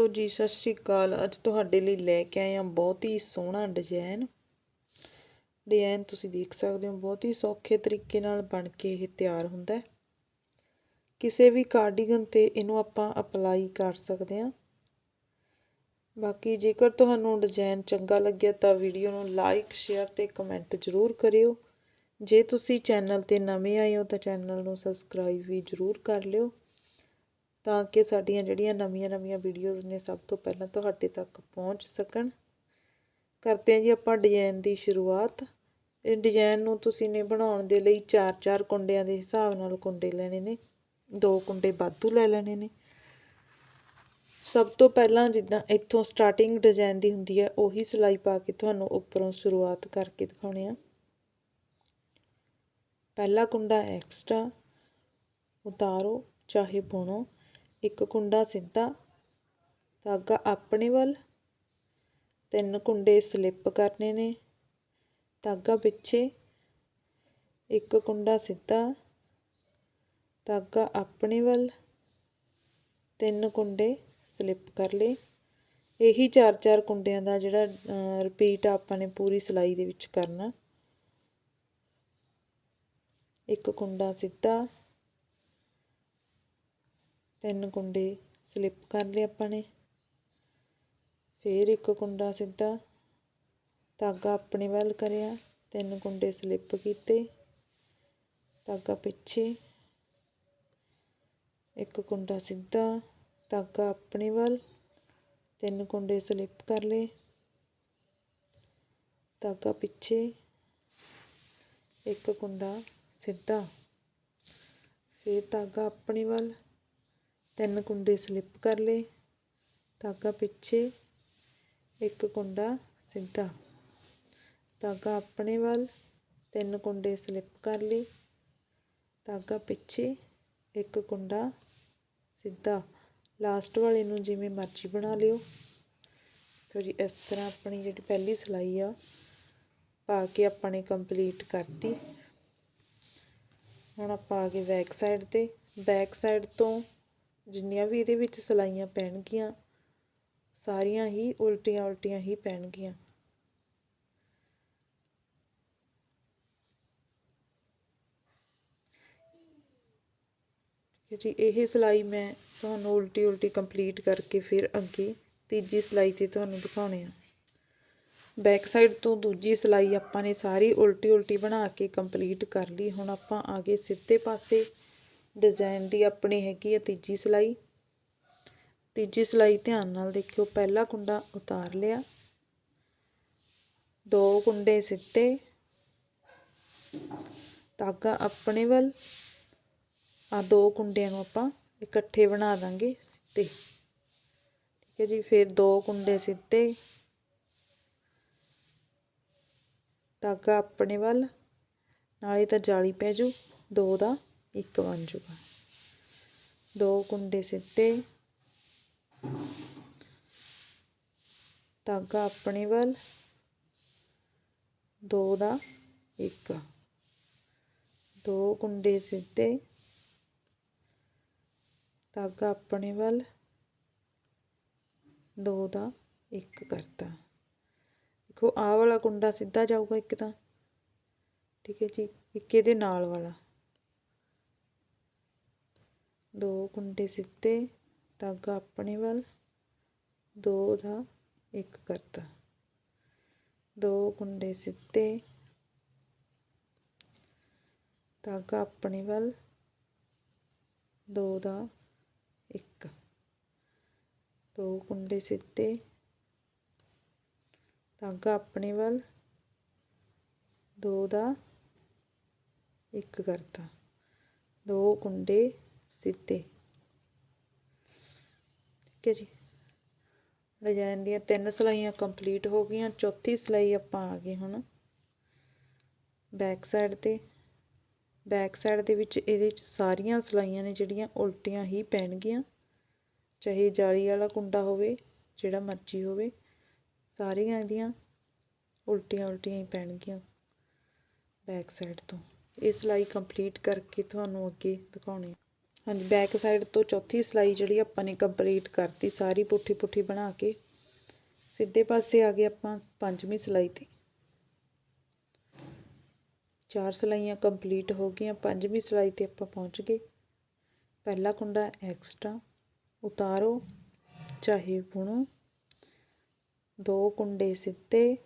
Hello ਜੀ, ਸਤਿ ਸ਼੍ਰੀ ਅਕਾਲ। ਅੱਜ ਤੁਹਾਡੇ ਲਈ ਲੈ ਕੇ ਆਏ ਹਾਂ ਬਹੁਤ ਹੀ ਸੋਹਣਾ ਡਿਜ਼ਾਈਨ ਡਿਜ਼ਾਈਨ ਤੁਸੀਂ ਦੇਖ ਸਕਦੇ ਹੋ, ਬਹੁਤ ਹੀ ਸੌਖੇ ਤਰੀਕੇ ਨਾਲ ਬਣ ਕੇ ਇਹ ਤਿਆਰ ਹੁੰਦਾ ਹੈ। ਕਿਸੇ ਵੀ ਕਾਰਡੀਗਨ ਤੇ ਇਹਨੂੰ ਆਪਾਂ ਅਪਲਾਈ ਕਰ ਸਕਦੇ ਹਾਂ। ਬਾਕੀ ਜੇਕਰ ਤੁਹਾਨੂੰ ਡਿਜ਼ਾਈਨ ਚੰਗਾ ਲੱਗਿਆ ਤਾਂ ਵੀਡੀਓ ਨੂੰ ਲਾਈਕ ਸ਼ੇਅਰ ਤੇ ਕਮੈਂਟ ਜ਼ਰੂਰ ਕਰਿਓ। ਜੇ ਤੁਸੀਂ ਚੈਨਲ ਤੇ ਨਵੇਂ ਆਏ ਹੋ ਤਾਂ ਚੈਨਲ ਨੂੰ ਸਬਸਕ੍ਰਾਈਬ ਵੀ ਜ਼ਰੂਰ ਕਰ ਲਿਓ। ਤਾਂ ਕਿ ਸਾਡੀਆਂ ਜਿਹੜੀਆਂ ਨਵੀਆਂ-ਨਵੀਆਂ ਵੀਡੀਓਜ਼ ਨੇ ਸਭ ਤੋਂ ਪਹਿਲਾਂ ਤੁਹਾਡੇ ਤੱਕ ਪਹੁੰਚ ਸਕਣ। ਕਰਦੇ ਹਾਂ ਜੀ ਆਪਾਂ ਡਿਜ਼ਾਈਨ ਦੀ ਸ਼ੁਰੂਆਤ। ਇਹ ਡਿਜ਼ਾਈਨ ਨੂੰ ਤੁਸੀਂ ਨੇ ਬਣਾਉਣ ਦੇ ਲਈ 4-4 ਕੁੰਡਿਆਂ ਦੇ ਹਿਸਾਬ ਨਾਲ ਕੁੰਡੇ ਲੈਣੇ ਨੇ। ਦੋ ਕੁੰਡੇ ਵਾਧੂ ਲੈ ਲੈਣੇ ਨੇ। ਸਭ ਤੋਂ ਪਹਿਲਾਂ ਜਿੱਦਾਂ ਇੱਥੋਂ ਸਟਾਰਟਿੰਗ ਡਿਜ਼ਾਈਨ ਦੀ ਹੁੰਦੀ ਹੈ, ਉਹੀ ਸਿਲਾਈ ਪਾ ਕੇ ਤੁਹਾਨੂੰ ਉੱਪਰੋਂ ਸ਼ੁਰੂਆਤ ਕਰਕੇ ਦਿਖਾਉਣੇ ਆ। ਪਹਿਲਾ ਕੁੰਡਾ ਐਕਸਟਰਾ ਉਤਾਰੋ, ਚਾਹੇ ਬੁਣੋ। ਇੱਕ ਕੁੰਡਾ ਸਿੱਧਾ, ਧਾਗਾ ਆਪਣੇ ਵੱਲ, ਤਿੰਨ ਕੁੰਡੇ ਸਲਿੱਪ ਕਰਨੇ ਨੇ, ਧਾਗਾ ਪਿੱਛੇ, ਇੱਕ ਕੁੰਡਾ ਸਿੱਧਾ, ਧਾਗਾ ਆਪਣੇ ਵੱਲ, ਤਿੰਨ ਕੁੰਡੇ ਸਲਿੱਪ ਕਰ ਲਏ। ਇਹੀ ਚਾਰ ਚਾਰ ਕੁੰਡਿਆਂ ਦਾ ਜਿਹੜਾ ਰਿਪੀਟ ਆਪਾਂ ਨੇ ਪੂਰੀ ਸਿਲਾਈ ਦੇ ਵਿੱਚ ਕਰਨਾ। ਇੱਕ ਕੁੰਡਾ ਸਿੱਧਾ ਤਿੰਨ ਕੁੰਡੇ ਸਲਿੱਪ ਕਰ ਲਏ ਆਪਾਂ ਨੇ। ਫਿਰ ਇੱਕ ਕੁੰਡਾ ਸਿੱਧਾ ਧਾਗਾ ਆਪਣੇ ਵੱਲ ਕਰਿਆ, ਤਿੰਨ ਕੁੰਡੇ ਸਲਿੱਪ ਕੀਤੇ, ਧਾਗਾ ਪਿੱਛੇ, ਇੱਕ ਕੁੰਡਾ ਸਿੱਧਾ ਧਾਗਾ ਆਪਣੇ ਵੱਲ, ਤਿੰਨ ਕੁੰਡੇ ਸਲਿੱਪ ਕਰ ਲਏ, ਧਾਗਾ ਪਿੱਛੇ, ਇੱਕ ਕੁੰਡਾ ਸਿੱਧਾ, ਫਿਰ ਧਾਗਾ ਆਪਣੇ ਵੱਲ ਤਿੰਨ ਕੁੰਡੇ ਸਲਿੱਪ ਕਰ ਲਏ, ਧਾਗਾ ਪਿੱਛੇ, ਇੱਕ ਕੁੰਡਾ ਸਿੱਧਾ। ਧਾਗਾ ਆਪਣੇ ਵੱਲ, ਤਿੰਨ ਕੁੰਡੇ ਸਲਿੱਪ ਕਰ ਲਏ, ਧਾਗਾ ਪਿੱਛੇ, ਇੱਕ ਕੁੰਡਾ ਸਿੱਧਾ। ਲਾਸਟ ਵਾਲੇ ਨੂੰ ਜਿਵੇਂ ਮਰਜ਼ੀ ਬਣਾ ਲਿਓ। ਫਿਰ ਇਸ ਤਰ੍ਹਾਂ ਆਪਣੀ ਜਿਹੜੀ ਪਹਿਲੀ ਸਿਲਾਈ ਆ, ਪਾ ਕੇ ਆਪਾਂ ਨੇ ਕੰਪਲੀਟ ਕਰਤੀ। ਹੁਣ ਆਪਾਂ ਆ ਗਏ ਬੈਕ ਸਾਈਡ ਤੇ। ਬੈਕ ਸਾਈਡ ਤੋਂ ਜਿੰਨੀਆਂ ਵੀ ਇਹਦੇ ਵਿੱਚ ਸਿਲਾਈਆਂ ਪੈਣਗੀਆਂ, ਸਾਰੀਆਂ ਹੀ ਉਲਟੀਆਂ ਉਲਟੀਆਂ ਹੀ ਪੈਣਗੀਆਂ। ਜੀ, ਇਹ ਸਿਲਾਈ ਮੈਂ ਤੁਹਾਨੂੰ ਉਲਟੀ ਉਲਟੀ ਕੰਪਲੀਟ ਕਰਕੇ ਫਿਰ ਅੱਗੇ ਤੀਜੀ ਸਿਲਾਈ ਤੇ ਤੁਹਾਨੂੰ ਦਿਖਾਉਣੇ ਆ। ਬੈਕ ਸਾਈਡ ਤੋਂ ਦੂਜੀ ਸਿਲਾਈ ਆਪਾਂ ਨੇ ਸਾਰੀ ਉਲਟੀ ਉਲਟੀ ਬਣਾ ਕੇ ਕੰਪਲੀਟ ਕਰ ਲਈ। ਹੁਣ ਆਪਾਂ ਆਗੇ ਸਿੱਧੇ ਪਾਸੇ ਡਿਜ਼ਾਈਨ ਦੀ ਆਪਣੀ ਹੈਗੀ ਆ ਤੀਜੀ ਸਿਲਾਈ। ਤੀਜੀ ਸਿਲਾਈ ਧਿਆਨ ਨਾਲ ਦੇਖਿਓ, ਪਹਿਲਾ ਕੁੰਡਾ ਉਤਾਰ ਲਿਆ। ਦੋ ਕੁੰਡੇ ਸਿੱਧੇ ਧਾਗਾ ਆਪਣੇ ਵੱਲ। ਆ ਦੋ ਕੁੰਡਿਆਂ ਨੂੰ ਆਪਾਂ ਇਕੱਠੇ ਬਣਾ ਦਾਂਗੇ ਸਿੱਧੇ ਠੀਕ ਹੈ ਜੀ, ਫਿਰ ਦੋ ਕੁੰਡੇ ਸਿੱਧੇ ਧਾਗਾ ਆਪਣੇ ਵੱਲ। ਨਾਲੇ ਤਾਂ ਜਾਲੀ ਪੈ ਜੂ, ਦੋ ਦਾ। ਇੱਕ ਬਣ ਜੂਗਾ। ਦੋ ਕੁੰਡੇ ਸਿੱਧੇ ਧਾਗਾ ਆਪਣੇ ਵੱਲ। ਦੋ ਦਾ ਇੱਕ। ਦੋ ਕੁੰਡੇ ਸਿੱਧੇ ਧਾਗਾ ਆਪਣੇ ਵੱਲ। ਦੋ ਦਾ ਇੱਕ ਕਰਤਾ। ਦੇਖੋ, ਆਹ ਵਾਲਾ ਕੁੰਡਾ ਸਿੱਧਾ ਜਾਊਗਾ ਇੱਕ ਤਾਂ। ਠੀਕ ਹੈ ਜੀ, ਇੱਕ ਇਹਦੇ ਨਾਲ ਵਾਲਾ। ਦੋ ਕੁੰਡੇ ਸਿੱਧੇ ਧਾਗਾ ਆਪਣੇ ਵੱਲ, ਦੋ ਦਾ ਇੱਕ ਕਰਤਾ। ਦੋ ਕੁੰਡੇ ਸਿੱਧੇ ਧਾਗਾ ਆਪਣੇ ਵੱਲ, ਦੋ ਦਾ ਇੱਕ। ਦੋ ਕੁੰਡੇ ਸਿੱਧੇ ਧਾਗਾ ਆਪਣੇ ਵੱਲ, ਦੋ ਦਾ ਇੱਕ ਕਰਤਾ। ਦੋ ਕੁੰਡੇ ਸਿੱਧੇ। ਠੀਕ ਹੈ ਜੀ। ਡਿਜ਼ਾਈਨ ਦੀਆਂ ਤਿੰਨ ਸਲਾਈਆਂ ਕੰਪਲੀਟ ਹੋ ਗਈਆਂ। ਚੌਥੀ ਸਲਾਈ ਆਪਾਂ ਆ ਗਏ ਹੁਣ ਬੈਕ ਸਾਈਡ ਤੇ। ਬੈਕ ਸਾਈਡ ਦੇ ਵਿੱਚ ਇਹਦੇ ਵਿੱਚ ਸਾਰੀਆਂ ਸਲਾਈਆਂ ਨੇ ਜਿਹੜੀਆਂ ਉਲਟੀਆਂ ਹੀ ਪੈਣਗੀਆਂ। ਚਾਹੇ ਜਾਲੀ ਵਾਲਾ ਕੁੰਡਾ ਹੋਵੇ, ਜਿਹੜਾ ਮਰਜ਼ੀ ਹੋਵੇ, ਸਾਰੀਆਂ ਇਹਦੀਆਂ ਉਲਟੀਆਂ ਉਲਟੀਆਂ ਹੀ ਪੈਣਗੀਆਂ ਬੈਕ ਸਾਈਡ ਤੋਂ। ਇਹ ਸਿਲਾਈ ਕੰਪਲੀਟ ਕਰਕੇ ਤੁਹਾਨੂੰ ਅੱਗੇ ਦਿਖਾਉਣੀ ਹਾਂਜੀ ਬੈਕ ਸਾਈਡ ਤੋਂ ਚੌਥੀ ਸਲਾਈ ਜਿਹੜੀ ਆਪਾਂ ਨੇ ਕੰਪਲੀਟ ਕਰਤੀ, ਸਾਰੀ ਪੁੱਠੀ ਪੁੱਠੀ ਬਣਾ ਕੇ। ਸਿੱਧੇ ਪਾਸੇ ਆ ਗਏ ਆਪਾਂ ਪੰਜਵੀਂ ਸਲਾਈ ਤੇ। ਚਾਰ ਸਲਾਈਆਂ ਕੰਪਲੀਟ ਹੋ ਗਈਆਂ, ਪੰਜਵੀਂ ਸਲਾਈ ਤੇ ਆਪਾਂ ਪਹੁੰਚ ਗਏ। ਪਹਿਲਾ ਕੁੰਡਾ ਐਕਸਟਰਾ ਉਤਾਰੋ, ਚਾਹੇ ਬੁਣੋ। ਦੋ ਕੁੰਡੇ ਸਿੱਧੇ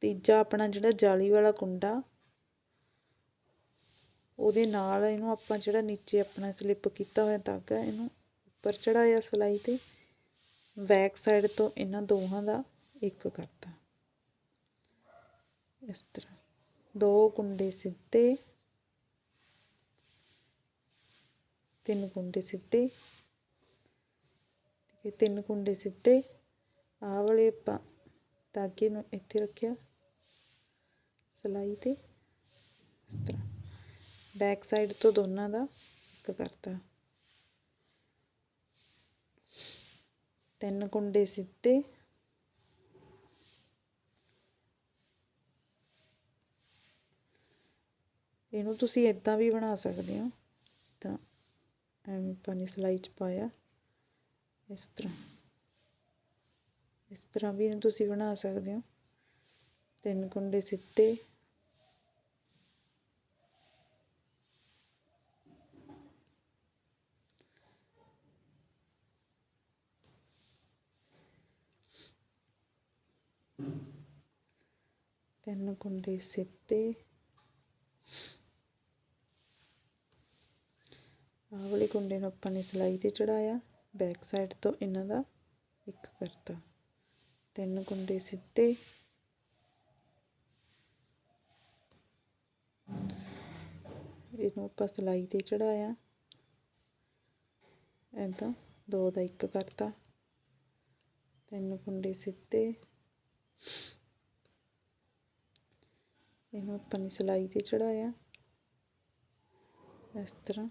ਤੀਜਾ ਆਪਣਾ ਜਿਹੜਾ ਜਾਲੀ ਵਾਲਾ ਕੁੰਡਾ ਉਹਦੇ ਨਾਲ ਇਹਨੂੰ ਆਪਾਂ ਜਿਹੜਾ ਨੀਚੇ ਆਪਣਾ ਸਲਿੱਪ ਕੀਤਾ ਹੋਇਆ ਧਾਗਾ, ਇਹਨੂੰ ਉੱਪਰ ਚੜਾਇਆ ਸਲਾਈ ਤੇ ਬੈਕ ਸਾਈਡ ਤੋਂ ਇਹਨਾਂ ਦੋਹਾਂ ਦਾ ਇੱਕ ਕਰਤਾ। ਇਸ ਤਰ੍ਹਾਂ ਦੋ ਕੁੰਡੇ ਸਿੱਧੇ, ਤਿੰਨ ਕੁੰਡੇ ਸਿੱਧੇ, ਠੀਕ ਹੈ, ਤਿੰਨ ਕੁੰਡੇ ਸਿੱਧੇ। ਆਹ ਵਾਲੇ ਆਪਾਂ ਧਾਗੇ ਨੂੰ ਇੱਥੇ ਰੱਖਿਆ, ਸਲਾਈ ਤੇ, ਇਸ ਤਰ੍ਹਾਂ। ਬੈਕ ਸਾਈਡ ਤੋਂ ਦੋਨਾਂ ਦਾ ਇੱਕ ਕਰਤਾ। ਤਿੰਨ ਕੁੰਡੇ ਸਿੱਧੇ। ਇਹਨੂੰ ਤੁਸੀਂ ਇਦਾਂ ਵੀ ਬਣਾ ਸਕਦੇ ਹੋ ਤਾਂ ਐਵੇਂ ਪਾਣੀ ਸਲਾਈ ਚ ਪਾਇਆ। ਇਸ ਤਰ੍ਹਾਂ। ਇਸ ਤਰ੍ਹਾਂ ਵੀ ਇਹਨੂੰ ਤੁਸੀਂ ਬਣਾ ਸਕਦੇ ਹੋ। ਤਿੰਨ ਕੁੰਡੇ ਸਿੱਧੇ। ਤਿੰਨ ਕੁੰਡੇ ਸਿੱਧੇ ਆਹ ਵਾਲੇ ਕੁੰਡੇ ਨੂੰ ਆਪਾਂ ਨੇ ਸਲਾਈ ਤੇ ਚੜਾਇਆ, ਬੈਕ ਸਾਈਡ ਤੋਂ ਇਹਨਾਂ ਦਾ ਇੱਕ ਕਰਤਾ। ਤਿੰਨ ਕੁੰਡੇ ਸਿੱਧੇ ਇਹਨੂੰ ਆਪਾਂ ਸਲਾਈ ਤੇ ਚੜਾਇਆ। ਐਦਾਂ ਦੋ ਦਾ ਇੱਕ ਕਰਤਾ। ਤਿੰਨ ਕੁੰਡੇ ਸਿੱਧੇ ਇਹਨੂੰ ਆਪਾਂ ਨੇ ਸਿਲਾਈ ਤੇ ਚੜਾਇਆ। ਇਸ ਤਰ੍ਹਾਂ।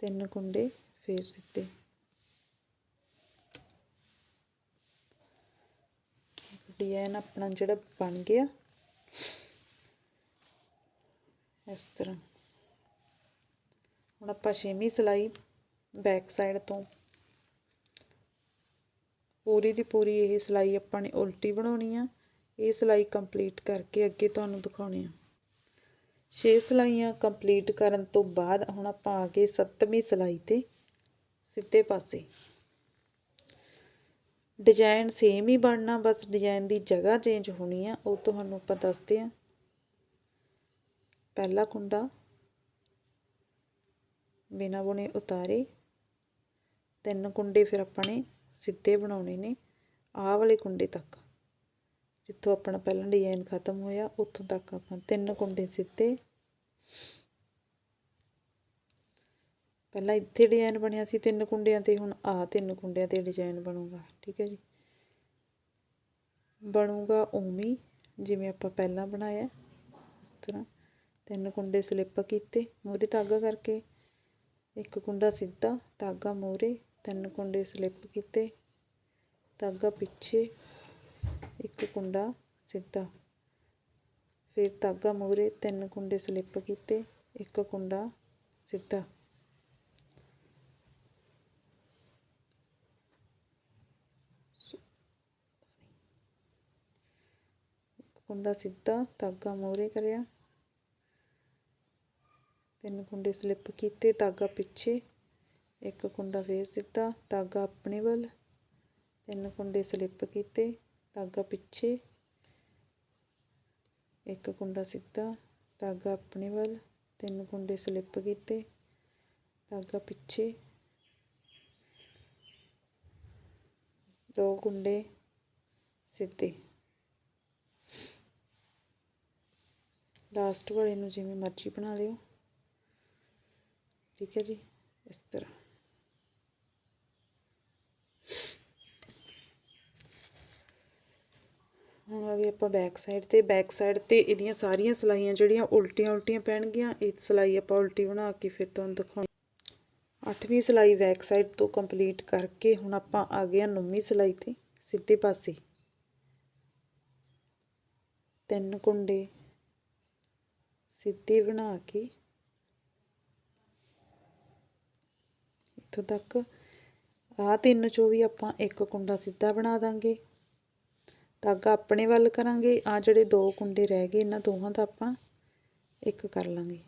ਤਿੰਨ ਕੁੰਡੇ ਫੇਰ ਦਿੱਤੇ। ਡਿਜ਼ਾਈਨ ਆਪਣਾ ਜਿਹੜਾ ਬਣ ਗਿਆ। ਇਸ ਤਰ੍ਹਾਂ। ਹੁਣ ਆਪਾਂ ਛੇਵੀਂ ਸਿਲਾਈ ਬੈਕ ਸਾਈਡ ਤੋਂ। ਪੂਰੀ ਦੀ ਪੂਰੀ ਇਹ ਸਿਲਾਈ ਆਪਾਂ ਨੇ ਉਲਟੀ ਬਣਾਉਣੀ ਆ। ਇਹ ਸਿਲਾਈ ਕੰਪਲੀਟ ਕਰਕੇ ਅੱਗੇ ਤੁਹਾਨੂੰ ਦਿਖਾਉਣੇ ਆ। 6 ਸਿਲਾਈਆਂ ਕੰਪਲੀਟ ਕਰਨ ਤੋਂ ਬਾਅਦ ਹੁਣ ਆਪਾਂ ਆ ਗਏ 7ਵੀਂ ਸਿਲਾਈ ਤੇ ਸਿੱਧੇ ਪਾਸੇ। ਡਿਜ਼ਾਈਨ ਸੇਮ ਹੀ ਬਣਨਾ, ਬਸ ਡਿਜ਼ਾਈਨ ਦੀ ਜਗ੍ਹਾ ਚੇਂਜ ਹੋਣੀ ਆ, ਉਹ ਤੁਹਾਨੂੰ ਆਪਾਂ ਦੱਸਦੇ ਆ। ਪਹਿਲਾ ਕੁੰਡਾ ਬਿਨਾ ਬੁਣੇ ਉਤਾਰੇ, ਤਿੰਨ ਕੁੰਡੇ ਫਿਰ ਆਪਾਂ ਨੇ ਸਿੱਧੇ ਬਣਾਉਣੇ ਨੇ, ਆਹ ਵਾਲੇ ਕੁੰਡੇ ਤੱਕ। ਜਿੱਥੋਂ ਆਪਣਾ ਪਹਿਲਾ ਡਿਜ਼ਾਈਨ ਖਤਮ ਹੋਇਆ, ਉੱਥੋਂ ਤੱਕ ਆਪਾਂ ਤਿੰਨ ਕੁੰਡੇ ਸਿੱਧੇ ਪਹਿਲਾਂ ਇੱਥੇ ਡਿਜ਼ਾਈਨ ਬਣਿਆ ਸੀ ਤਿੰਨ ਕੁੰਡਿਆਂ ਤੇ, ਹੁਣ ਆ ਤਿੰਨ ਕੁੰਡਿਆਂ ਤੇ ਡਿਜ਼ਾਈਨ ਬਣੂਗਾ, ਠੀਕ ਹੈ ਜੀ। ਬਣੂਗਾ ਉਵੇਂ ਜਿਵੇਂ ਆਪਾਂ ਪਹਿਲਾਂ ਬਣਾਇਆ, ਇਸ ਤਰ੍ਹਾਂ। ਤਿੰਨ ਕੁੰਡੇ ਸਲਿੱਪ ਕੀਤੇ ਮੂਰੇ ਧਾਗਾ ਕਰਕੇ, ਇੱਕ ਕੁੰਡਾ ਸਿੱਧਾ, ਧਾਗਾ ਮੂਰੇ ਤਿੰਨ ਕੁੰਡੇ ਸਲਿੱਪ ਕੀਤੇ, ਧਾਗਾ ਪਿੱਛੇ ਇੱਕ ਕੁੰਡਾ ਸਿੱਧਾ। ਫਿਰ ਧਾਗਾ ਮੂਰੇ ਤਿੰਨ ਕੁੰਡੇ ਸਲਿੱਪ ਕੀਤੇ, ਇੱਕ ਕੁੰਡਾ ਸਿੱਧਾ। ਕੁੰਡਾ ਸਿੱਧਾ, ਧਾਗਾ ਮੂਰੇ ਕਰਿਆ। ਤਿੰਨ ਕੁੰਡੇ ਸਲਿੱਪ ਕੀਤੇ, ਧਾਗਾ ਪਿੱਛੇ, ਇੱਕ ਕੁੰਡਾ ਫੇਰ ਸਿੱਧਾ, ਧਾਗਾ ਆਪਣੇ ਵੱਲ। ਤਿੰਨ ਕੁੰਡੇ ਸਲਿੱਪ ਕੀਤੇ ਧਾਗਾ ਪਿੱਛੇ। ਇੱਕ ਕੁੰਡਾ ਸਿੱਧਾ, ਧਾਗਾ ਆਪਣੇ ਵੱਲ, ਤਿੰਨ ਕੁੰਡੇ ਸਲਿੱਪ ਕੀਤੇ। ਧਾਗਾ ਪਿੱਛੇ। ਦੋ ਕੁੰਡੇ ਸਿੱਧੇ। ਲਾਸਟ ਵਾਲੇ ਨੂੰ ਜਿਵੇਂ ਮਰਜ਼ੀ ਬਣਾ ਲਿਓ। ਠੀਕ ਹੈ ਜੀ? ਇਸ ਤਰ੍ਹਾਂ। ਹੁਣ ਆ ਗਏ ਆਪਾਂ ਬੈਕ ਸਾਈਡ ਤੇ ਬੈਕ ਸਾਈਡ ਤੇ ਇਹਦੀਆਂ ਸਾਰੀਆਂ ਸਲਾਈਆਂ ਜਿਹੜੀਆਂ ਉਲਟੀਆਂ ਉਲਟੀਆਂ ਪੈਣਗੀਆਂ, ਇਹ ਸਲਾਈ ਆਪਾਂ ਉਲਟੀ ਬਣਾ ਕੇ ਫਿਰ ਤੁਹਾਨੂੰ ਦਿਖਾਉਂ ਅੱਠਵੀਂ ਸਲਾਈ ਬੈਕ ਸਾਈਡ ਤੋਂ ਕੰਪਲੀਟ ਕਰਕੇ ਹੁਣ ਆਪਾਂ ਆ ਗਏ ਆ ਨੌਵੀਂ ਸਲਾਈ ਤੇ, ਸਿੱਧੇ ਪਾਸੇ। ਤਿੰਨ ਕੁੰਡੇ ਸਿੱਧੇ ਬਣਾ ਕੇ ਇੱਥੋਂ ਤੱਕ। ਆ ਤਿੰਨ ਚੋਂ ਵੀ ਆਪਾਂ ਇੱਕ ਕੁੰਡਾ ਸਿੱਧਾ ਬਣਾ ਦਾਂਗੇ। ਧਾਗਾ ਆਪਣੇ ਵੱਲ ਕਰਾਂਗੇ ਆ ਜਿਹੜੇ ਦੋ ਕੁੰਡੇ ਰਹਿ ਗਏ, ਇਹਨਾਂ ਦੋਹਾਂ ਦਾ ਆਪਾਂ ਇੱਕ ਕਰ ਲਾਂਗੇ।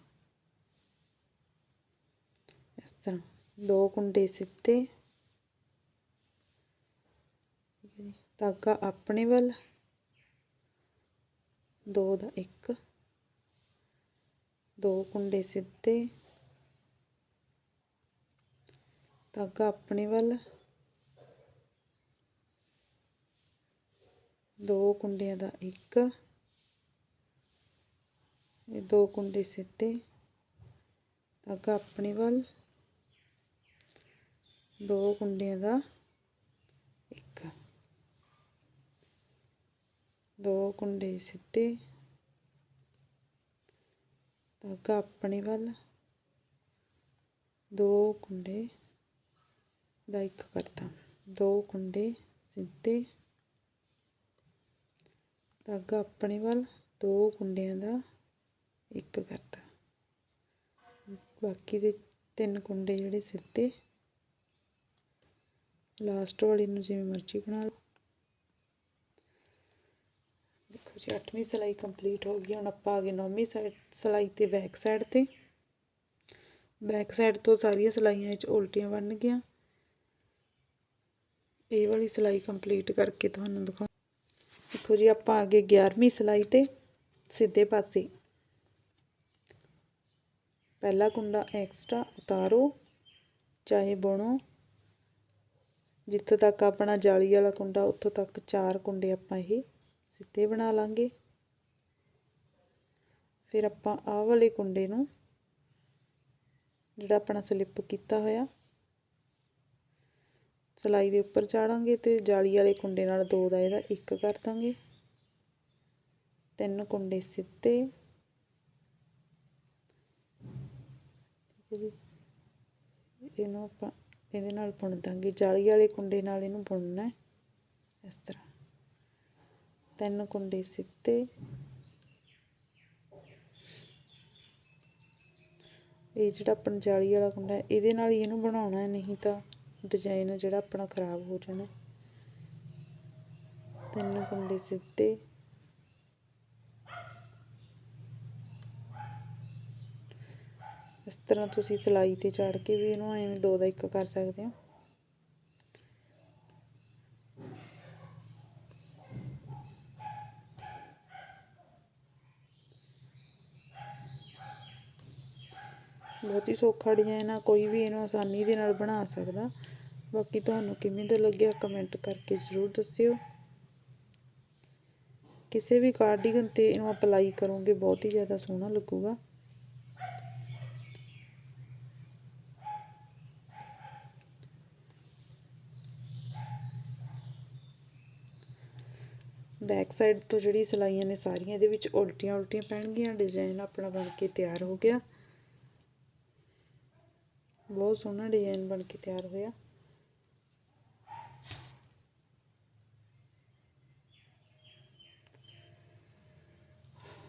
ਇਸ ਤਰ੍ਹਾਂ ਦੋ ਕੁੰਡੇ ਸਿੱਧੇ। ਧਾਗਾ ਆਪਣੇ ਵੱਲ, ਦੋ ਦਾ ਇੱਕ। ਦੋ ਕੁੰਡੇ ਸਿੱਧੇ। ਧਾਗਾ ਆਪਣੇ ਵੱਲ। ਦੋ ਕੁੰਡਿਆਂ ਦਾ ਇੱਕ। ਇਹ ਦੋ ਕੁੰਡੇ ਸਿੱਧੇ ਧਾਗਾ ਆਪਣੇ ਵੱਲ। ਦੋ ਕੁੰਡਿਆਂ ਦਾ ਇੱਕ। ਦੋ ਕੁੰਡੇ ਸਿੱਧੇ ਧਾਗਾ ਆਪਣੇ ਵੱਲ। ਦੋ ਕੁੰਡੇ ਦਾ ਇੱਕ ਕਰਤਾ। ਦੋ ਕੁੰਡੇ ਸਿੱਧੇ ਧਾਗਾ ਆਪਣੇ ਵੱਲ, ਦੋ ਕੁੰਡਿਆਂ ਦਾ ਇੱਕ ਕਰਤਾ। ਬਾਕੀ ਦੇ ਤਿੰਨ ਕੁੰਡੇ ਜਿਹੜੇ ਸਿੱਧੇ। ਲਾਸਟ ਵਾਲੀ ਨੂੰ ਜਿਵੇਂ ਮਰਜ਼ੀ ਬਣਾ ਲਓ। ਦੇਖੋ ਜੀ 8ਵੀਂ ਸਿਲਾਈ ਕੰਪਲੀਟ ਹੋ ਗਈ। ਹੁਣ ਆਪਾਂ ਆ ਗਏ 9ਵੀਂ ਸਾਈਡ ਸਿਲਾਈ ਤੇ ਬੈਕ ਸਾਈਡ ਤੇ। ਬੈਕ ਸਾਈਡ ਤੋਂ ਸਾਰੀਆਂ ਸਿਲਾਈਆਂ ਵਿੱਚ ਉਲਟੀਆਂ ਬਣ ਗਈਆਂ। ਇਹ ਵਾਲੀ ਸਿਲਾਈ ਕੰਪਲੀਟ ਕਰਕੇ ਤੁਹਾਨੂੰ ਦਿਖਾ ਦੇਖੋ ਜੀ, ਆਪਾਂ ਆ ਗਏ 11ਵੀਂ ਸਿਲਾਈ ਤੇ ਸਿੱਧੇ ਪਾਸੇ। ਪਹਿਲਾ ਕੁੰਡਾ ਐਕਸਟਰਾ ਉਤਾਰੋ, ਚਾਹੇ ਬੁਣੋ। ਜਿੱਥੇ ਤੱਕ ਆਪਣਾ ਜਾਲੀ ਵਾਲਾ ਕੁੰਡਾ, ਉੱਥੋਂ ਤੱਕ ਚਾਰ ਕੁੰਡੇ ਆਪਾਂ ਇਹ ਸਿੱਧੇ ਬਣਾ ਲਾਂਗੇ। ਫਿਰ ਆਪਾਂ ਆਹ ਵਾਲੇ ਕੁੰਡੇ ਨੂੰ ਜਿਹੜਾ ਆਪਣਾ ਸਲਿੱਪ ਕੀਤਾ ਹੋਇਆ ਸਲਾਈ ਦੇ ਉੱਪਰ ਚਾੜਾਂਗੇ ਤੇ ਜਾਲੀ ਵਾਲੇ ਕੁੰਡੇ ਨਾਲ ਦੋ ਦਾ ਇਹਦਾ ਇੱਕ ਕਰ ਦਾਂਗੇ। ਤਿੰਨ ਕੁੰਡੇ ਸਿੱਧੇ। ਇਹਨੂੰ ਆਪਾਂ ਇਹਦੇ ਨਾਲ ਬੁਣ ਦਾਂਗੇ। ਜਾਲੀ ਵਾਲੇ ਕੁੰਡੇ ਨਾਲ ਇਹਨੂੰ ਬੁਣਨਾ ਇਸ ਤਰ੍ਹਾਂ। ਤਿੰਨ ਕੁੰਡੇ ਸਿੱਧੇ। ਇਹ ਜਿਹੜਾ ਆਪਣਾ ਜਾਲੀ ਵਾਲਾ ਕੁੰਡਾ ਇਹਦੇ ਨਾਲ ਹੀ ਇਹਨੂੰ ਬਣਾਉਣਾ ਨਹੀਂ ਤਾਂ ਡਿਜ਼ਾਈਨ ਜਿਹੜਾ ਆਪਣਾ ਖਰਾਬ ਹੋ ਜਾਣਾ। ਤਿੰਨ ਕੁੰਡੇ ਸਿੱਧੇ। ਇਸ ਤਰ੍ਹਾਂ ਤੁਸੀਂ ਸਿਲਾਈ ਤੇ ਚੜ ਕੇ ਵੀ ਇਹਨੂੰ ਐਵੇਂ ਦੋ ਦਾ ਇੱਕ ਕਰ ਸਕਦੇ ਹੋ। ਬਹੁਤ ਹੀ ਸੌਖਾ ਡਿਜ਼ਾਈਨ ਆ, ਕੋਈ ਵੀ ਇਹਨੂੰ ਆਸਾਨੀ ਦੇ ਨਾਲ ਬਣਾ ਸਕਦਾ। ਬਾਕੀ ਤੁਹਾਨੂੰ ਕਿਵੇਂ ਦਾ ਲੱਗਿਆ ਕਮੈਂਟ ਕਰਕੇ ਜ਼ਰੂਰ ਦੱਸਿਓ। ਕਿਸੇ ਵੀ ਕਾਰਡੀਗਨ ਤੇ ਇਹਨੂੰ ਅਪਲਾਈ ਕਰੋਗੇ, ਬਹੁਤ ਹੀ ਜ਼ਿਆਦਾ ਸੋਹਣਾ ਲੱਗੂਗਾ। ਬੈਕ ਸਾਈਡ ਤੋਂ ਜਿਹੜੀ ਸਿਲਾਈਆਂ ਨੇ ਸਾਰੀਆਂ, ਇਹਦੇ ਵਿੱਚ ਉਲਟੀਆਂ ਉਲਟੀਆਂ ਪੈਣਗੀਆਂ ਡਿਜ਼ਾਈਨ ਆਪਣਾ ਬਣ ਕੇ ਤਿਆਰ ਹੋ ਗਿਆ। ਬਹੁਤ ਸੋਹਣਾ ਡਿਜ਼ਾਈਨ ਬਣ ਕੇ ਤਿਆਰ ਹੋਇਆ।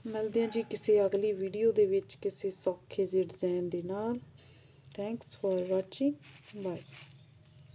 ਮਿਲਦੇ ਹਾਂ ਜੀ ਕਿਸੇ ਅਗਲੀ ਵੀਡੀਓ ਦੇ ਵਿੱਚ ਕਿਸੇ ਸੌਖੇ ਜਿਹੇ ਡਿਜ਼ਾਈਨ ਦੇ ਨਾਲ। Thanks for watching bye